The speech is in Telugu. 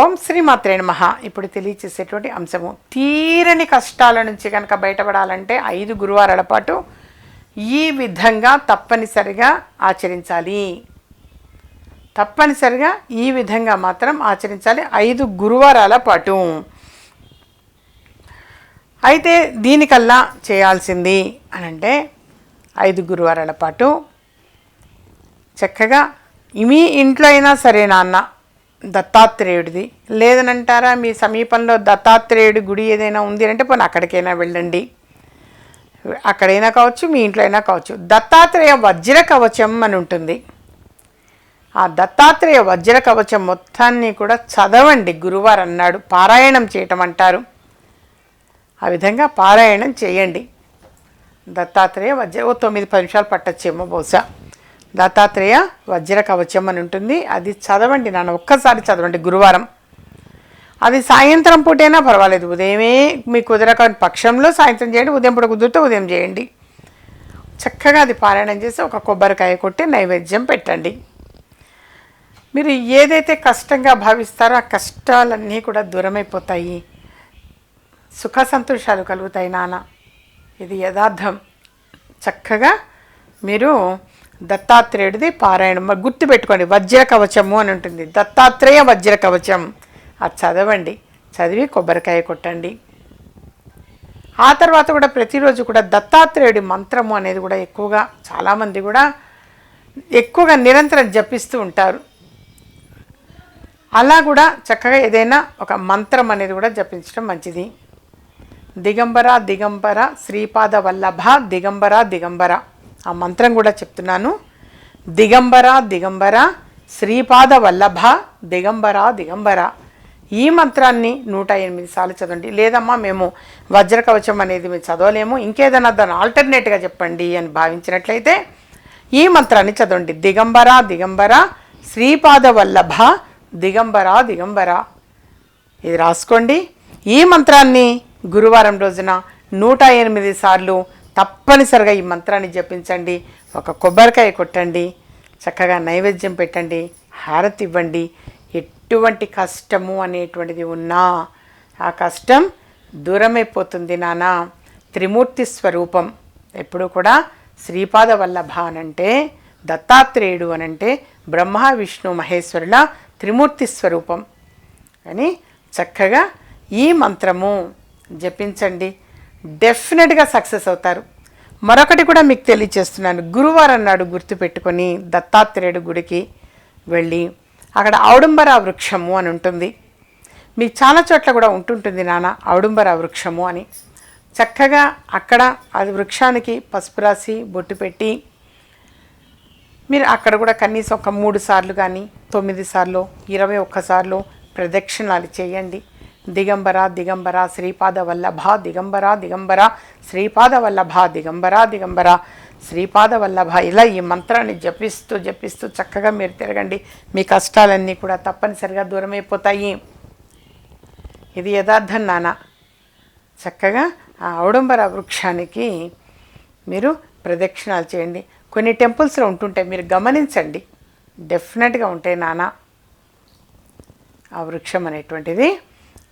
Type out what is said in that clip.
ఓం శ్రీ మాత్రే నమః. ఇప్పుడు తెలియచేసేటువంటి అంశము. తీరని కష్టాల నుంచి కనుక బయటపడాలంటే ఐదు గురువారాల పాటు ఈ విధంగా తప్పనిసరిగా ఆచరించాలి. తప్పనిసరిగా ఈ విధంగా మాత్రం ఆచరించాలి ఐదు గురువారాల పాటు. అయితే దీనికల్లా చేయాల్సింది అని అంటే ఐదు గురువారాల పాటు చక్కగా మీ ఇంట్లో అయినా సరే నాన్న దత్తాత్రేయుడిది. లేదనంటారా మీ సమీపంలో దత్తాత్రేయుడి గుడి ఏదైనా ఉంది అంటే పోనీ అక్కడికైనా వెళ్ళండి. అక్కడైనా కావచ్చు మీ ఇంట్లో అయినా కావచ్చు. దత్తాత్రేయ వజ్ర కవచం అని ఉంటుంది. ఆ దత్తాత్రేయ వజ్ర కవచం మొత్తాన్ని కూడా చదవండి. గురువారు అన్నాడు. పారాయణం చేయటం అంటారు. ఆ విధంగా పారాయణం చేయండి. దత్తాత్రేయ వజ్ర ఓ తొమ్మిది పది నిమిషాలు పట్టచ్చేమో బహుశా. దత్తాత్రేయ వజ్ర కవచం అని ఉంటుంది. అది చదవండి నాన్న ఒక్కసారి చదవండి గురువారం. అది సాయంత్రం పూటైనా పర్వాలేదు. ఉదయమే మీకు కుదరక పక్షంలో సాయంత్రం చేయండి ఉదయం పూట కుదిరితే ఉదయం చేయండి. చక్కగా అది పారాయణం చేసి ఒక కొబ్బరికాయ కొట్టి నైవేద్యం పెట్టండి. మీరు ఏదైతే కష్టంగా భావిస్తారో ఆ కష్టాలన్నీ కూడా దూరమైపోతాయి. సుఖ సంతోషాలు కలుగుతాయి నాన్న. ఇది యథార్థం. చక్కగా మీరు దత్తాత్రేయుడిది పారాయణం. గుర్తుపెట్టుకోండి వజ్ర కవచము అని ఉంటుంది. దత్తాత్రేయ వజ్ర కవచం. అది చదవండి. చదివి కొబ్బరికాయ కొట్టండి. ఆ తర్వాత కూడా ప్రతిరోజు కూడా దత్తాత్రేయుడి మంత్రము అనేది కూడా ఎక్కువగా చాలామంది కూడా ఎక్కువగా నిరంతరం జపిస్తూ ఉంటారు. అలా కూడా చక్కగా ఏదైనా ఒక మంత్రం అనేది కూడా జపించడం మంచిది. దిగంబర దిగంబర శ్రీపాద వల్లభ దిగంబర దిగంబర. ఆ మంత్రం కూడా చెప్తున్నాను. దిగంబర దిగంబర శ్రీపాద వల్లభ దిగంబర దిగంబర. ఈ మంత్రాన్ని నూట ఎనిమిది సార్లు చదవండి. లేదమ్మా మేము వజ్రకవచం అనేది మేము చదవలేము. ఇంకేదైనా దాన్ని ఆల్టర్నేట్గా చెప్పండి అని భావించినట్లయితే ఈ మంత్రాన్ని చదవండి. దిగంబర దిగంబర శ్రీపాద వల్లభ దిగంబర దిగంబర. ఇది రాసుకోండి. ఈ మంత్రాన్ని గురువారం రోజున నూట ఎనిమిది సార్లు తప్పనిసరిగా ఈ మంత్రాన్ని జపించండి. ఒక కొబ్బరికాయ కొట్టండి. చక్కగా నైవేద్యం పెట్టండి. హారతి ఇవ్వండి. ఎటువంటి కష్టము అనేటువంటిది ఉన్నా ఆ కష్టం దూరమైపోతుంది నానా. త్రిమూర్తి స్వరూపం. ఎప్పుడు కూడా శ్రీపాద వల్లభ అనంటే దత్తాత్రేయుడు అనంటే బ్రహ్మ విష్ణు మహేశ్వరుల త్రిమూర్తి స్వరూపం. అని చక్కగా ఈ మంత్రము జపించండి. డెఫినెట్గా సక్సెస్ అవుతారు. మరొకటి కూడా మీకు తెలియచేస్తున్నాను. గురువారం నాడు గుర్తుపెట్టుకొని దత్తాత్రేయుడు గుడికి వెళ్ళి అక్కడ ఆవుడంబర వృక్షము అని ఉంటుంది. మీకు చాలా చోట్ల కూడా ఉంటుంటుంది నాన్న ఔడుంబర వృక్షము అని. చక్కగా అక్కడ అది వృక్షానికి పసుపు రాసి బొట్టు పెట్టి మీరు అక్కడ కూడా కనీసం ఒక మూడు సార్లు కానీ తొమ్మిది సార్లు ఇరవై ఒక్కసార్లు ప్రదక్షిణాలు చేయండి. దిగంబర దిగంబర శ్రీపాద వల్లభ దిగంబర దిగంబర శ్రీపాద వల్లభ దిగంబర దిగంబర శ్రీపాద వల్లభ ఇలా ఈ మంత్రాన్ని జపిస్తూ జపిస్తూ చక్కగా మీరు తిరగండి. మీ కష్టాలన్నీ కూడా తప్పనిసరిగా దూరమైపోతాయి. ఇది యథార్థం నాన్న చక్కగా ఆ ఔడంబర వృక్షానికి మీరు ప్రదక్షిణాలు చేయండి. కొన్ని టెంపుల్స్లో ఉంటుంటాయి. మీరు గమనించండి. డెఫినెట్గా ఉంటాయి నాన్న ఆ వృక్షం అనేటువంటిది.